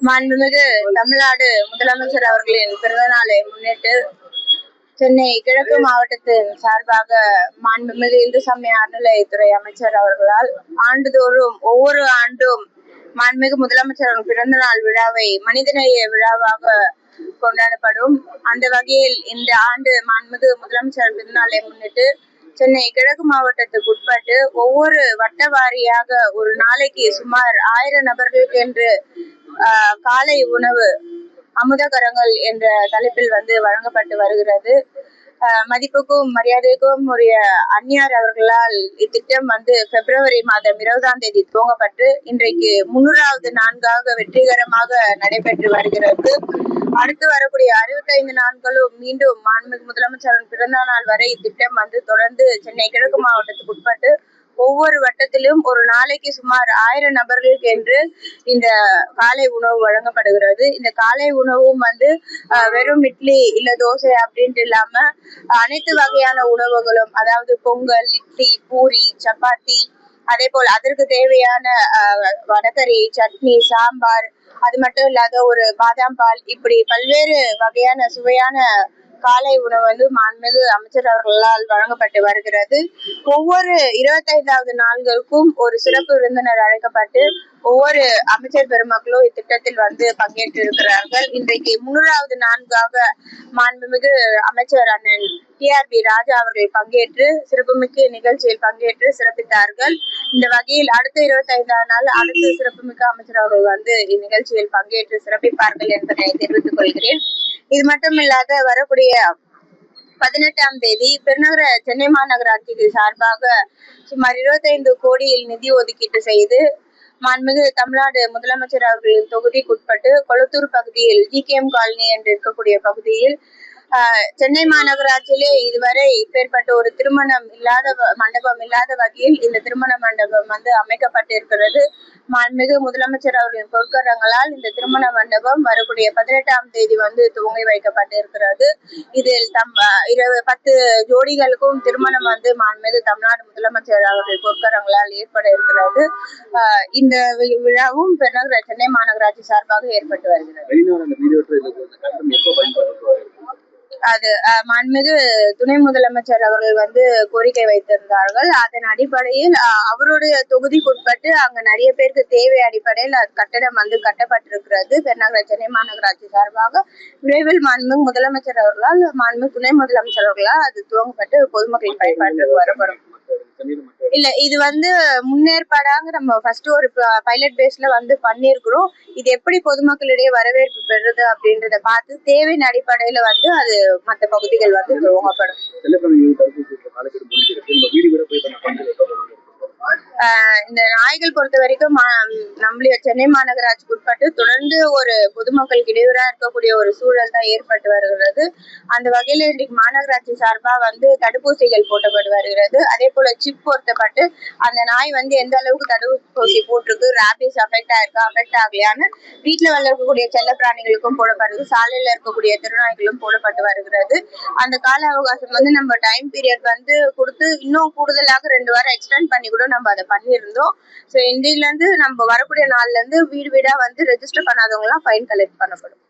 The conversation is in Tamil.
மாண்புமிகு தமிழ்நாடு முதலமைச்சர் அவர்களின் பிறந்த நாளை முன்னிட்டு சென்னை கிழக்கு மாவட்டத்தின் சார்பாக மாண்புமிகு இந்து சமய அறநிலையத்துறை அமைச்சர் அவர்களால் ஆண்டுதோறும் ஒவ்வொரு ஆண்டும் மாண்புமிகு முதலமைச்சர் பிறந்த நாள் விழாவை மனிதநேய விழாவாக கொண்டாடப்படும். அந்த வகையில் இந்த ஆண்டு மாண்புமிகு முதலமைச்சர் பிறந்தநாளை முன்னிட்டு சென்னை கிழக்கு மாவட்டத்துக்கு உட்பட்டு ஒவ்வொரு வட்ட வாரியாக ஒரு நாளைக்கு சுமார் ஆயிரம் நபர்களுக்கு என்று காலை உணவு அமுதகரங்கள் என்ற தலைப்பில் வந்து வழங்கப்பட்டு வருகிறது. மதிப்புக்கும் மரியாதைக்கும் உரிய அந்நியார் அவர்களால் இத்திட்டம் வந்து பிப்ரவரி மாதம் இருபதாம் தேதி துவங்கப்பட்டு இன்றைக்கு முன்னூறாவது நான்காக வெற்றிகரமாக நடைபெற்று வருகிறது. அடுத்து வரக்கூடிய அறுபத்தைந்து நாட்களும் மீண்டும் மாண்புமிகு முதலமைச்சரின் பிறந்த நாள் வரை இத்திட்டம் வந்து தொடர்ந்து சென்னை கிழக்கு மாவட்டத்துக்கு உட்பட்டு ஒவ்வொரு வட்டத்திலும் ஒரு நாளைக்கு சுமார் ஆயிரம் நபர்களுக்கு என்று இந்த காலை உணவு வழங்கப்படுகிறது. இந்த காலை உணவும் வந்து வெறும் இட்லி இல்ல தோசை அப்படின்ட்டு இல்லாம அனைத்து வகையான உணவுகளும் அதாவது பொங்கல் இட்லி பூரி சப்பாத்தி அதே போல் அதற்கு தேவையான வடகறி சட்னி சாம்பார் அது மட்டும் இல்லாத ஒரு பாதாம் பால் இப்படி பல்வேறு வகையான சுவையான காலை உணவு வந்து மாண்புமிகு அமைச்சர் அவர்களால் வழங்கப்பட்டு வருகிறது. ஒவ்வொரு இருபத்தைந்தாவது நாள்களுக்கும் ஒரு சிறப்பு விருந்தினர் அழைக்கப்பட்டு ஒவ்வொரு அமைச்சர் பெருமக்களும் இத்திட்டத்தில் வந்து பங்கேற்று இருக்கிறார்கள் இன்றைக்கு முன்னூறாவது நான்காக மாண்புமிகு அமைச்சர் அண்ணன் பி ராஜா அவர்கள் பங்கேற்று சிறப்புமிக்க நிகழ்ச்சியில் பங்கேற்று சிறப்பித்தார்கள். இந்த வகையில் அடுத்த இருபத்தைந்தாம் நாள் அடுத்த சிறப்புமிக்க அமைச்சர் அவர்கள் வந்து இந்நிகழ்ச்சியில் பங்கேற்று சிறப்பிப்பார்கள் என்பதை தெரிவித்துக் கொள்கிறேன். இது மட்டும் இல்லாத வரக்கூடிய பதினெட்டாம் தேதி பெருநகர சென்னை மாநகராட்சிக்கு சார்பாக சுமார் இருபத்தைந்து கோடியில் நிதி ஒதுக்கீட்டு செய்து மாண்புமிகு தமிழ்நாடு முதலமைச்சர் அவர்களின் தொகுதிக்குட்பட்டு கொளத்தூர் பகுதியில் ஜிகேஎம் காலனி என்று இருக்கக்கூடிய பகுதியில் சென்னை மாநகராட்சியிலே இதுவரை இப்பேற்பட்ட ஒரு திருமணம் இல்லாத மண்டபம் இல்லாத வகையில் இந்த திருமண மண்டபம் வந்து அமைக்கப்பட்டிருக்கிறது. மாண்புமிகு முதலமைச்சர் அவர்களின் பொற்கரங்களால் இந்த திருமண மண்டபம் வரக்கூடிய பதினெட்டாம் தேதி வந்து துவங்கி வைக்கப்பட்டிருக்கிறது. இதில் தம் இரவு பத்து ஜோடிகளுக்கும் திருமணம் வந்து மாண்புமிகு தமிழ்நாடு முதலமைச்சர் அவர்கள் பொற்கரங்களால் ஏற்பட இருக்கிறது இந்த விழாவும் பெருநகர சென்னை மாநகராட்சி சார்பாக ஏற்பட்டு வருகிறது. அது மாண்புமிகு துணை முதலமைச்சர் அவர்கள் வந்து கோரிக்கை வைத்திருந்தார்கள். அதன் அடிப்படையில் அவருடைய தொகுதிக்குட்பட்டு அங்க நிறைய பேருக்கு தேவை அடிப்படையில் அது கட்டடம் வந்து கட்டப்பட்டிருக்கிறது. பெருநகர சென்னை மாநகராட்சி சார்பாக விரைவில் மாண்புமிகு முதலமைச்சர் அவர்களால் மாண்புமிகு துணை முதலமைச்சர் அவர்களால் அது துவங்கப்பட்டு பொதுமக்கள் பயன்பாட்டிற்கு வரப்படும். இல்ல இது வந்து முன்னேற்பாடாக நம்ம ஃபர்ஸ்ட் ஒரு பைலட் பேஸ்ல வந்து பண்ணியிருக்கிறோம் இது எப்படி பொதுமக்களிடையே வரவேற்பு பெறுது அப்படின்றத பார்த்து தேவையின் அடிப்படையில வந்து அது மற்ற பகுதிகள் வந்து துவங்கப்படும் இந்த நாய்கள் பொறுத்த வரைக்கும் மா- நம்மளுடைய சென்னை மாநகராட்சிக்கு உட்பட்டு தொடர்ந்து ஒரு பொதுமக்களுக்கு இடையூறா இருக்கக்கூடிய ஒரு சூழல் தான் ஏற்பட்டு வருகிறது. அந்த வகையில் இன்றைக்கு மாநகராட்சி சார்பாக வந்து தடுப்பூசிகள் போட்டப்பட்டு வருகிறது. அதே போல சிப் பொருத்தப்பட்டு அந்த நாய் வந்து எந்த அளவுக்கு தடுப்பூசி போட்டிருக்கு ரேபிஸ் அஃபெக்ட் ஆயிருக்கா அஃபெக்ட் ஆகலையான்னு வீட்டில் வளர்க்கக்கூடிய செல்ல பிராணிகளுக்கும் போடப்படுது. சாலையில் இருக்கக்கூடிய திருநாய்களும் போடப்பட்டு வருகிறது. அந்த கால அவகாசம் வந்து நம்ம டைம் பீரியட் வந்து கொடுத்து இன்னும் கூடுதலாக ரெண்டு வாரம் எக்ஸ்டெண்ட் பண்ணி கூட நம்ம அதை பண்ணியிருந்தோம். ஸோ இன்றையில இருந்து நம்ம வரக்கூடிய நாள்ல இருந்து வீடு வீடா வந்து ரெஜிஸ்டர் பண்ணாதவங்க ஃபைன் கலெக்ட் பண்ணப்படும்.